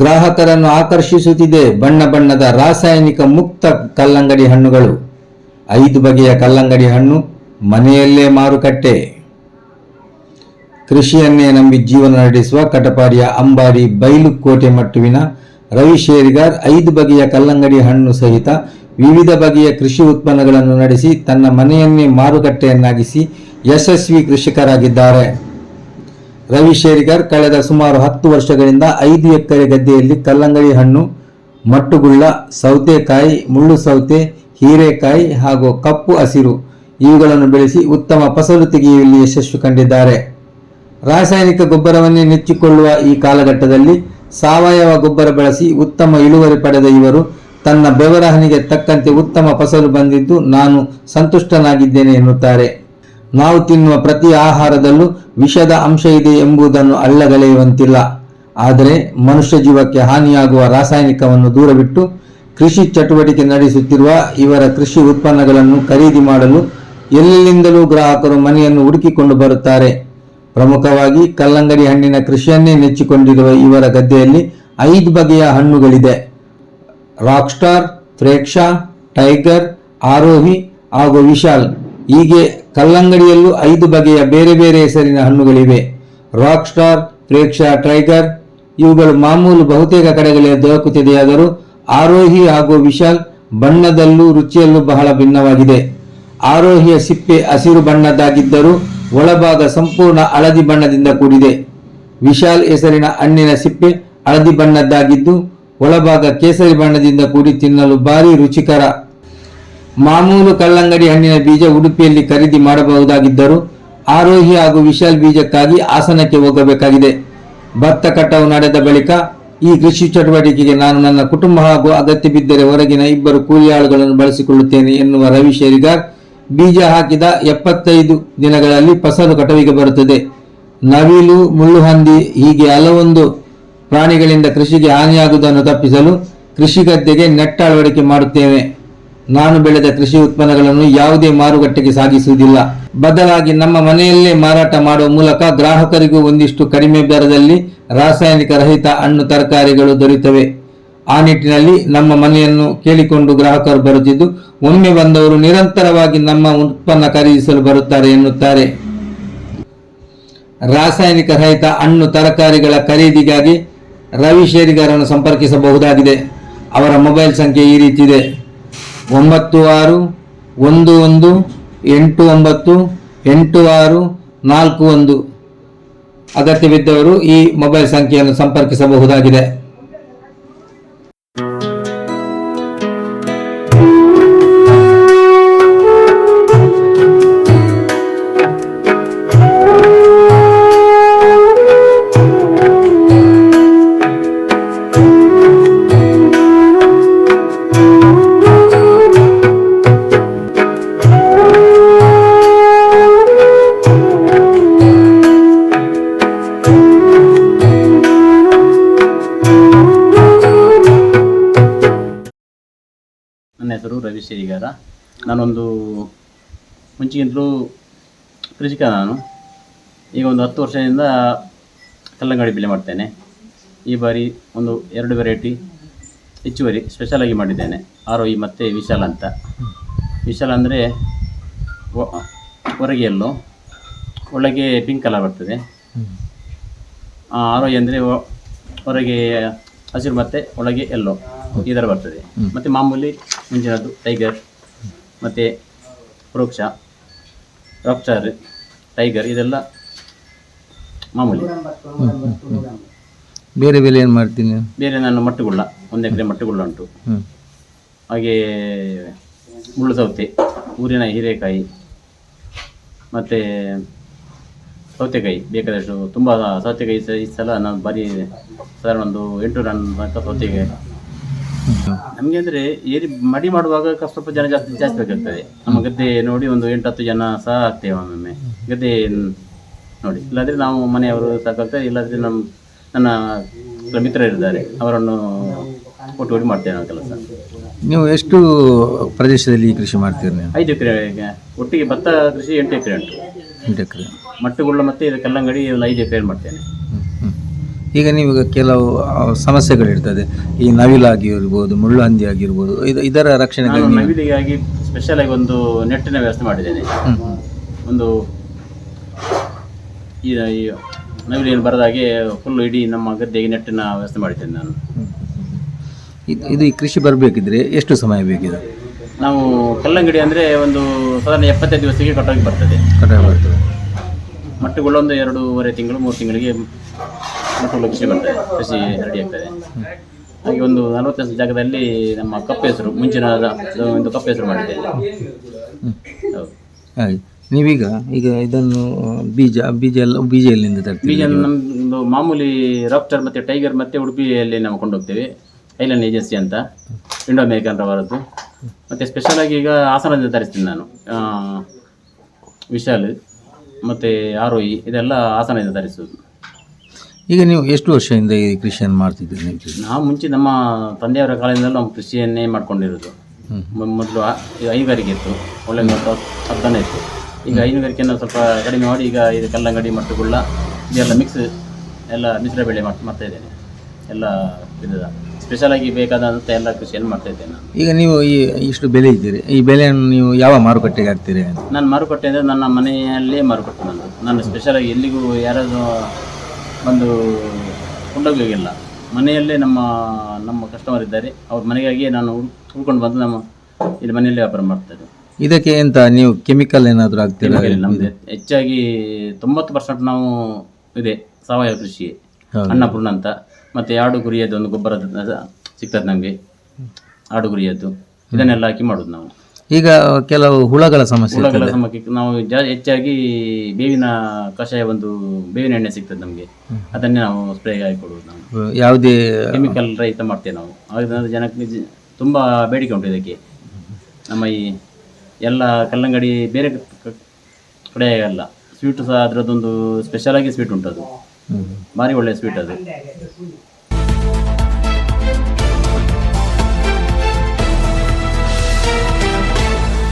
ಗ್ರಾಹಕರನ್ನು ಆಕರ್ಷಿಸುತ್ತಿದೆ ಬಣ್ಣ ಬಣ್ಣದ ರಾಸಾಯನಿಕ ಮುಕ್ತ ಕಲ್ಲಂಗಡಿ ಹಣ್ಣುಗಳು. ಐದು ಬಗೆಯ ಕಲ್ಲಂಗಡಿ ಹಣ್ಣು, ಮನೆಯಲ್ಲೇ ಮಾರುಕಟ್ಟೆ. ಕೃಷಿಯನ್ನೇ ನಂಬಿ ಜೀವನ ನಡೆಸುವ ಕಟಪಾಡಿಯ ಅಂಬಾರಿ ಬೈಲು ಕೋಟೆ ಮಟ್ಟುವಿನ ರವಿ ಶೇರಿಗಾರ್ ಐದು ಬಗೆಯ ಕಲ್ಲಂಗಡಿ ಹಣ್ಣು ಸಹಿತ ವಿವಿಧ ಬಗೆಯ ಕೃಷಿ ಉತ್ಪನ್ನಗಳನ್ನು ನಡೆಸಿ ತನ್ನ ಮನೆಯನ್ನೇ ಮಾರುಕಟ್ಟೆಯನ್ನಾಗಿಸಿ ಯಶಸ್ವಿ ಕೃಷಿಕರಾಗಿದ್ದಾರೆ. ರವಿ ಶೇರಿಗಾರ್ ಕಳೆದ ಸುಮಾರು ಹತ್ತು ವರ್ಷಗಳಿಂದ ಐದು ಎಕರೆ ಗದ್ದೆಯಲ್ಲಿ ಕಲ್ಲಂಗಡಿ ಹಣ್ಣು, ಮಟ್ಟುಗುಳ್ಳ, ಸೌತೆಕಾಯಿ, ಮುಳ್ಳು ಸೌತೆ, ಹೀರೆಕಾಯಿ ಹಾಗೂ ಕಪ್ಪು ಹಸಿರು ಇವುಗಳನ್ನು ಬೆಳೆಸಿ ಉತ್ತಮ ಫಸಲು ತೆಗೆಯುವಲ್ಲಿ ಯಶಸ್ಸು ಕಂಡಿದ್ದಾರೆ. ರಾಸಾಯನಿಕ ಗೊಬ್ಬರವನ್ನೇ ನೆಚ್ಚಿಕೊಳ್ಳುವ ಈ ಕಾಲಘಟ್ಟದಲ್ಲಿ ಸಾವಯವ ಗೊಬ್ಬರ ಬಳಸಿ ಉತ್ತಮ ಇಳುವರಿ ಪಡೆದ ಇವರು ತನ್ನ ಬೆವರಹನಿಗೆ ತಕ್ಕಂತೆ ಉತ್ತಮ ಫಸಲು ಬಂದಿದ್ದು ನಾನು ಸಂತುಷ್ಟನಾಗಿದ್ದೇನೆ ಎನ್ನುತ್ತಾರೆ. ನಾವು ತಿನ್ನುವ ಪ್ರತಿ ಆಹಾರದಲ್ಲೂ ವಿಷದ ಅಂಶ ಇದೆ ಎಂಬುದನ್ನು ಅಲ್ಲಗಳೆಯುವಂತಿಲ್ಲ. ಆದರೆ ಮನುಷ್ಯ ಜೀವಕ್ಕೆ ಹಾನಿಯಾಗುವ ರಾಸಾಯನಿಕವನ್ನು ದೂರವಿಟ್ಟು ಕೃಷಿ ಚಟುವಟಿಕೆ ನಡೆಸುತ್ತಿರುವ ಇವರ ಕೃಷಿ ಉತ್ಪನ್ನಗಳನ್ನು ಖರೀದಿ ಮಾಡಲು ಎಲ್ಲಿಂದಲೂ ಗ್ರಾಹಕರು ಮನೆಯನ್ನು ಹುಡುಕಿಕೊಂಡು ಬರುತ್ತಾರೆ. ಪ್ರಮುಖವಾಗಿ ಕಲ್ಲಂಗಡಿ ಹಣ್ಣಿನ ಕೃಷಿಯನ್ನೇ ನೆಚ್ಚಿಕೊಂಡಿರುವ ಇವರ ಗದ್ದೆಯಲ್ಲಿ ಐದು ಬಗೆಯ ಹಣ್ಣುಗಳಿದೆ. ರಾಕ್ಸ್ಟಾರ್ ಪ್ರೇಕ್ಷಾ ಟೈಗರ್, ಆರೋಹಿ ಹಾಗೂ ವಿಶಾಲ್. ಹೀಗೆ ಕಲ್ಲಂಗಡಿಯಲ್ಲೂ ಐದು ಬಗೆಯ ಬೇರೆ ಬೇರೆ ಹೆಸರಿನ ಹಣ್ಣುಗಳಿವೆ. ರಾಕ್ ಸ್ಟಾರ್ ಪ್ರೇಕ್ಷಾ ಟೈಗರ್ ಇವುಗಳು ಮಾಮೂಲು ಬಹುತೇಕ ಕಡೆಗಳಲ್ಲಿ ದೊರಕುತ್ತಿದೆಯಾದರೂ ಆರೋಹಿ ಹಾಗೂ ವಿಶಾಲ್ ಬಣ್ಣದಲ್ಲೂ ರುಚಿಯಲ್ಲೂ ಬಹಳ ಭಿನ್ನವಾಗಿದೆ. ಆರೋಹಿಯ ಸಿಪ್ಪೆ ಹಸಿರು ಬಣ್ಣದ್ದಾಗಿದ್ದರೂ ಒಳಭಾಗ ಸಂಪೂರ್ಣ ಹಳದಿ ಬಣ್ಣದಿಂದ ಕೂಡಿದೆ. ವಿಶಾಲ್ ಹೆಸರಿನ ಹಣ್ಣಿನ ಸಿಪ್ಪೆ ಹಳದಿ ಬಣ್ಣದ್ದಾಗಿದ್ದು, ಒಳಭಾಗ ಕೇಸರಿ ಬಣ್ಣದಿಂದ ಕೂಡಿ ತಿನ್ನಲು ಭಾರಿ ರುಚಿಕರ. ಮಾಮೂಲು ಕಲ್ಲಂಗಡಿ ಹಣ್ಣಿನ ಬೀಜ ಉಡುಪಿಯಲ್ಲಿ ಖರೀದಿ ಮಾಡಬಹುದಾಗಿದ್ದರೂ ಆರೋಹಿ ಹಾಗೂ ವಿಶಾಲ್ ಬೀಜಕ್ಕಾಗಿ ಹಾಸನಕ್ಕೆ ಹೋಗಬೇಕಾಗಿದೆ. ಭತ್ತ ಕಟಾವು ನಡೆದ ಬಳಿಕ ಈ ಕೃಷಿ ಚಟುವಟಿಕೆಗೆ ನಾನು ನನ್ನ ಕುಟುಂಬ ಹಾಗೂ ಅಗತ್ಯ ಬಿದ್ದರೆ ಹೊರಗಿನ ಇಬ್ಬರು ಕೂಲಿಯಾಳುಗಳನ್ನು ಬಳಸಿಕೊಳ್ಳುತ್ತೇನೆ ಎನ್ನುವ ರವಿ ಶೇರಿಗಾರ್ ಬೀಜ ಹಾಕಿದ ಎಪ್ಪತ್ತೈದು ದಿನಗಳಲ್ಲಿ ಫಸಲು ಕಟಾವಿಗೆ ಬರುತ್ತದೆ. ನವಿಲು, ಮುಳ್ಳುಹಂದಿ ಹೀಗೆ ಹಲವೊಂದು ಪ್ರಾಣಿಗಳಿಂದ ಕೃಷಿಗೆ ಹಾನಿಯಾಗುವುದನ್ನು ತಪ್ಪಿಸಲು ಕೃಷಿ ಗದ್ದೆಗೆ ನೆಟ್ಟ ಅಳವಡಿಕೆ ಮಾಡುತ್ತೇವೆ. ನಾನು ಬೆಳೆದ ಕೃಷಿ ಉತ್ಪನ್ನಗಳನ್ನು ಯಾವುದೇ ಮಾರುಕಟ್ಟೆಗೆ ಸಾಗಿಸುವುದಿಲ್ಲ. ಬದಲಾಗಿ ನಮ್ಮ ಮನೆಯಲ್ಲೇ ಮಾರಾಟ ಮಾಡುವ ಮೂಲಕ ಗ್ರಾಹಕರಿಗೂ ಒಂದಿಷ್ಟು ಕಡಿಮೆ ದರದಲ್ಲಿ ರಾಸಾಯನಿಕ ರಹಿತ ಹಣ್ಣು ತರಕಾರಿಗಳು ದೊರೆಯುತ್ತವೆ. ಆ ನಿಟ್ಟಿನಲ್ಲಿ ನಮ್ಮ ಮನೆಯನ್ನು ಕೇಳಿಕೊಂಡು ಗ್ರಾಹಕರು ಬರುತ್ತಿದ್ದು, ಒಮ್ಮೆ ಬಂದವರು ನಿರಂತರವಾಗಿ ನಮ್ಮ ಉತ್ಪನ್ನ ಖರೀದಿಸಲು ಬರುತ್ತಾರೆ ಎನ್ನುತ್ತಾರೆ. ರಾಸಾಯನಿಕ ರಹಿತ ಹಣ್ಣು ತರಕಾರಿಗಳ ಖರೀದಿಗಾಗಿ ರವಿ ಶೇರಿಗಾರನ್ನು ಸಂಪರ್ಕಿಸಬಹುದಾಗಿದೆ. ಅವರ ಮೊಬೈಲ್ ಸಂಖ್ಯೆ ಈ ರೀತಿ ಇದೆ. ಒಂಬತ್ತು ಆರು, ಒಂದು ಒಂದು, ಎಂಟು ಒಂಬತ್ತು, ಎಂಟು ಆರು, ನಾಲ್ಕು ಒಂದು. ಅಗತ್ಯವಿದ್ದವರು ಈ ಮೊಬೈಲ್ ಸಂಖ್ಯೆಯನ್ನು ಸಂಪರ್ಕಿಸಬಹುದಾಗಿದೆ. ಶೇರಿಗಾರ ನಾನೊಂದು ಮುಂಚೆಗಿಂತಲೂ ಕೃಷಿಕ ನಾನು. ಈಗ ಒಂದು ಹತ್ತು ವರ್ಷದಿಂದ ಕಲ್ಲಂಗಡಿ ಬೆಳೆ ಮಾಡ್ತೇನೆ. ಈ ಬಾರಿ ಒಂದು ಎರಡು ವೆರೈಟಿ ಹೆಚ್ಚುವರಿ ಸ್ಪೆಷಲಾಗಿ ಮಾಡಿದ್ದೇನೆ. ಆರೋಹಿ ಮತ್ತು ವಿಶಾಲ ಅಂತ. ವಿಶಾಲ ಅಂದರೆ ಹೊರಗೆ ಎಲ್ಲೋ ಒಳಗೆ ಪಿಂಕ್ ಕಲರ್ ಬರ್ತದೆ. ಆ, ಆರೋಹಿ ಅಂದರೆ ಹೊರಗೆ ಹಸಿರು ಮತ್ತು ಒಳಗೆ ಎಲ್ಲೋ ಈ ಥರ ಬರ್ತದೆ. ಮತ್ತು ಮಾಮೂಲಿ ಮುಂಚಿನದ್ದು ಟೈಗರ್ ಮತ್ತು ಪ್ರೋಕ್ಷ ರಾಕ್ಸ್ಟಾರ್ ಟೈಗರ್ ಇದೆಲ್ಲ ಮಾಮೂಲಿ. ಬೇರೆ ಬೇರೆ ಏನು ಮಾಡ್ತೀನಿ? ಬೇರೆ ನಾನು ಮಟ್ಟುಗುಳ್ಳ ಒಂದು ಎಕರೆ ಮಟ್ಟುಗುಳ್ಳ ಉಂಟು. ಹಾಗೆ ಮುಳ್ಳು ಸೌತೆ ಊರಿನ ಹೀರೆಕಾಯಿ ಮತ್ತು ಸೌತೆಕಾಯಿ ಬೇಕಾದಷ್ಟು ತುಂಬ ಸೌತೆಕಾಯಿ ಈ ಸಲ ನಾನು ಬರೀ ಸಾಧಾರಣ ಒಂದು ಎಂಟು ರನ್ ತನಕ ಸೌತೆಕಾಯಿ. ನಮಗೆ ಅಂದರೆ ಏರಿ ಮಡಿ ಮಾಡುವಾಗ ಕಷ್ಟಪ ಸ್ವಲ್ಪ ಜನ ಜಾಸ್ತಿ ಜಾಸ್ತಿ ಬೇಕಾಗ್ತದೆ ನಮ್ಮ ಗದ್ದೆ ನೋಡಿ ಒಂದು ಎಂಟು ಹತ್ತು ಜನ ಸಹ ಆಗ್ತೇವೆ ಒಮ್ಮೊಮ್ಮೆ. ಗದ್ದೆ ನೋಡಿ. ಇಲ್ಲಾಂದರೆ ನಾವು ಮನೆಯವರು ಸಾಕಾಗ್ತದೆ ಇಲ್ಲಾಂದರೆ ನಮ್ಮ ನನ್ನ ಮಿತ್ರ ಮಿತ್ರರಿದ್ದಾರೆ ಅವರನ್ನು ಒಟ್ಟುಗೂಡಿ ಮಾಡ್ತೇವೆ ನಾವು ಕೆಲಸ. ನೀವು ಎಷ್ಟು ಪ್ರದೇಶದಲ್ಲಿ ಈ ಕೃಷಿ ಮಾಡ್ತೀರಿ ನೀವು? ಐದು ಎಕರೆ ಒಟ್ಟಿಗೆ ಭತ್ತ ಕೃಷಿ ಎಂಟು ಎಕರೆ ಉಂಟು. ಎಂಟು ಎಕರೆ. ಮಟ್ಟುಗುಳ್ಳ ಮತ್ತು ಇದು ಕಲ್ಲಂಗಡಿ ಒಂದು ಐದು ಎಕರೆ ಮಾಡ್ತೇನೆ. ಈಗ ನೀವು ಕೆಲವು ಸಮಸ್ಯೆಗಳಿರ್ತದೆ. ಈ ನವಿಲಾಗಿ ಇರ್ಬೋದು ಮುಳ್ಳು ಹಂದಿ ಆಗಿರ್ಬೋದು ಇದು ಇದರ ರಕ್ಷಣೆಗಾಗಿ ನೀವು- ನವಿಲಿಗಾಗಿ ಸ್ಪೆಷಲ್ ಆಗಿ ಒಂದು ನೆಟ್ಟಿನ ವ್ಯವಸ್ಥೆ ಮಾಡಿದ್ದೇನೆ. ಹ್ಮ್. ಒಂದು ಈ ಈ ನವಿಲೇನು ಬರದಾಗೆ ಫುಲ್ ಇಡೀ ನಮ್ಮ ಗದ್ದೆಗೆ ನೆಟ್ಟಿನ ವ್ಯವಸ್ಥೆ ಮಾಡಿದ್ದೇನೆ ನಾನು. ಇದು ಇದು ಈ ಕೃಷಿ ಬರಬೇಕಿದ್ರೆ ಎಷ್ಟು ಸಮಯ ಬೇಕಿದೆ? ನಾವು ಕಲ್ಲಂಗಡಿ ಅಂದರೆ ಒಂದು ಸಾಧಾರಣ ಎಪ್ಪತ್ತೈದು ದಿವಸಕ್ಕೆ ಕಟಾವಿಗೆ ಬರ್ತದೆ. ಕಟ್ಟಾಗಿ ಬರ್ತದೆ. ಮಟ್ಟುಗಳು ಒಂದು ಎರಡೂವರೆ ತಿಂಗಳು ಮೂರು ತಿಂಗಳಿಗೆ ಮಟ್ಟುಗಳು ಕೃಷಿ ಬರ್ತದೆ ಕೃಷಿ ರೆಡಿ ಆಗ್ತದೆ. ಹಾಗೆ ಒಂದು ನಲವತ್ತು ಜಾಗದಲ್ಲಿ ನಮ್ಮ ಕಪ್ಪು ಹೆಸರು ಮುಂಚಿನ ಒಂದು ಕಪ್ಪು ಹೆಸರು ಮಾಡಿದ್ದೇವೆ ಹೌದು. ಹಾಗೆ. ನೀವೀಗ ಈಗ ಇದನ್ನು ಬೀಜ ಬೀಜ ಎಲ್ಲ ಬೀಜ ಎಲ್ಲಿಂದ ತರ್ತೀವಿ ಬೀಜ ನಮ್ಮದು ಮಾಮೂಲಿ ರಾಪ್ಟರ್ ಮತ್ತು ಟೈಗರ್ ಮತ್ತು ಉಡುಪಿಯಲ್ಲಿ ನಾವು ಕೊಂಡೋಗ್ತೇವೆ. ಐಲ್ಯಾಂಡ್ ಏಜೆನ್ಸಿ ಅಂತ ಇಂಡೋ ಅಮೇರಿಕನ್ ರವರದ್ದು. ಮತ್ತು ಸ್ಪೆಷಲ್ ಆಗಿ ಈಗ ಹಾಸನದಿಂದ ತರಿಸ್ತೀನಿ ನಾನು. ಆ, ವಿಶಾಲ್ ಮತ್ತು ಆರೋಯಿ ಇದೆಲ್ಲ ಹಾಸನದಿಂದ ತರಿಸೋದು. ಈಗ ನೀವು ಎಷ್ಟು ವರ್ಷದಿಂದ ಈ ಕೃಷಿಯನ್ನು ಮಾಡ್ತಿದ್ದೀರಿ ನೀವು? ನಾವು ಮುಂಚೆ ನಮ್ಮ ತಂದೆಯವರ ಕಾಲದಿಂದಲೂ ನಾವು ಕೃಷಿಯನ್ನೇ ಮಾಡ್ಕೊಂಡಿರೋದು. ಮೊದಲು ಐಗಾರಿಕೆ ಹೈನುಗಾರಿಕೆ ಇತ್ತು. ಒಳ್ಳೆ ಹತ್ತು ಇತ್ತು. ಈಗ ಹೈನುಗಾರಿಕೆಯನ್ನು ಸ್ವಲ್ಪ ಕಡಿಮೆ ಮಾಡಿ ಈಗ ಇದು ಕಲ್ಲಂಗಡಿ ಮತ್ತು ಗುಳ್ಳ ಇದೆಲ್ಲ ಮಿಕ್ಸ್ ಎಲ್ಲ ಮಿಶ್ರ ಬೆಳೆ ಮಾಡ್- ಮಾಡ್ತಾ ಇದ್ದೇನೆ. ಎಲ್ಲ ವಿಧದ ಸ್ಪೆಷಲಾಗಿ ಬೇಕಾದಂಥ ಎಲ್ಲ ಕೃಷಿಯನ್ನು ಮಾಡ್ತಾ ಇದ್ದೇನೆ ನಾನು. ಈಗ ನೀವು ಈ ಇಷ್ಟು ಬೆಲೆ ಇದ್ದೀರಿ. ಈ ಬೆಲೆಯನ್ನು ನೀವು ಯಾವ ಮಾರುಕಟ್ಟೆಗೆ ಹಾಕ್ತೀರಿ ನಾನು ಮಾರುಕಟ್ಟೆ ಅಂದರೆ ನನ್ನ ಮನೆಯಲ್ಲೇ ಮಾರುಕಟ್ಟೆ ನಂದು ನಾನು ಸ್ಪೆಷಲಾಗಿ ಎಲ್ಲಿಗೂ ಯಾರಾದರೂ ಬಂದು ಕೊಂಡೋಗಿಲ್ಲ ಮನೆಯಲ್ಲೇ ನಮ್ಮ ನಮ್ಮ ಕಸ್ಟಮರ್ ಇದ್ದಾರೆ. ಅವ್ರ ಮನೆಗಾಗಿ ನಾನು ಉಳ್ಕೊಂಡು ಹುಡ್ಕೊಂಡು ಬಂದು ನಮ್ಮ ಇಲ್ಲಿ ಮನೆಯಲ್ಲೇ ವ್ಯಾಪಾರ ಮಾಡ್ತಾರೆ ಇದಕ್ಕೆ ಎಂತ ನೀವು ಕೆಮಿಕಲ್ ಏನಾದರೂ ಹಾಕ್ತೀರಾ? ನಮ್ದು. ಹೆಚ್ಚಾಗಿ ತೊಂಬತ್ತು ಪರ್ಸೆಂಟ್ ನಾವು ಇದೆ ಸಾವಯವ ಕೃಷಿ. ಅನ್ನಪೂರ್ಣ ಅಂತ. ಮತ್ತೆ ಆಡು ಕುರಿಯದ್ದು ಒಂದು ಗೊಬ್ಬರ ಸಿಗ್ತದೆ ನಮಗೆ. ಆಡು ಗುರಿಯದ್ದು. ಇದನ್ನೆಲ್ಲ ಹಾಕಿ ಮಾಡೋದು ನಾವು. ಈಗ ಕೆಲವು ಹುಳಗಳ ಸಮಸ್ಯೆ ಹುಳಗಳ ಸಮಕ್ಕೆ ನಾವು ಜಾ ಹೆಚ್ಚಾಗಿ ಬೇವಿನ ಕಷಾಯ ಒಂದು ಬೇವಿನ ಎಣ್ಣೆ ಸಿಗ್ತದೆ ನಮಗೆ. ಅದನ್ನೇ ನಾವು ಸ್ಪ್ರೇ ಆಗಿ ಕೊಡುವುದು ನಾವು. ಯಾವುದೇ ಕೆಮಿಕಲ್ ರಹಿತ ಮಾಡ್ತೇವೆ ನಾವು. ಹಾಗಾದ್ರೆ ಜನಕ್ಕೆ ತುಂಬಾ ತುಂಬ ಬೇಡಿಕೆ ಉಂಟು ಇದಕ್ಕೆ. ನಮ್ಮ ಈ ಎಲ್ಲ ಕಲ್ಲಂಗಡಿ ಬೇರೆ ಕ- ಕಡೆ ಅಲ್ಲ. ಸ್ವೀಟ್ ಸಹ ಅದರದ್ದೊಂದು ಸ್ಪೆಷಲ್ ಆಗಿ ಸ್ವೀಟ್ ಉಂಟು ಅದು. ಭಾರಿ ಒಳ್ಳೆ ಸ್ವೀಟ್ ಅದು.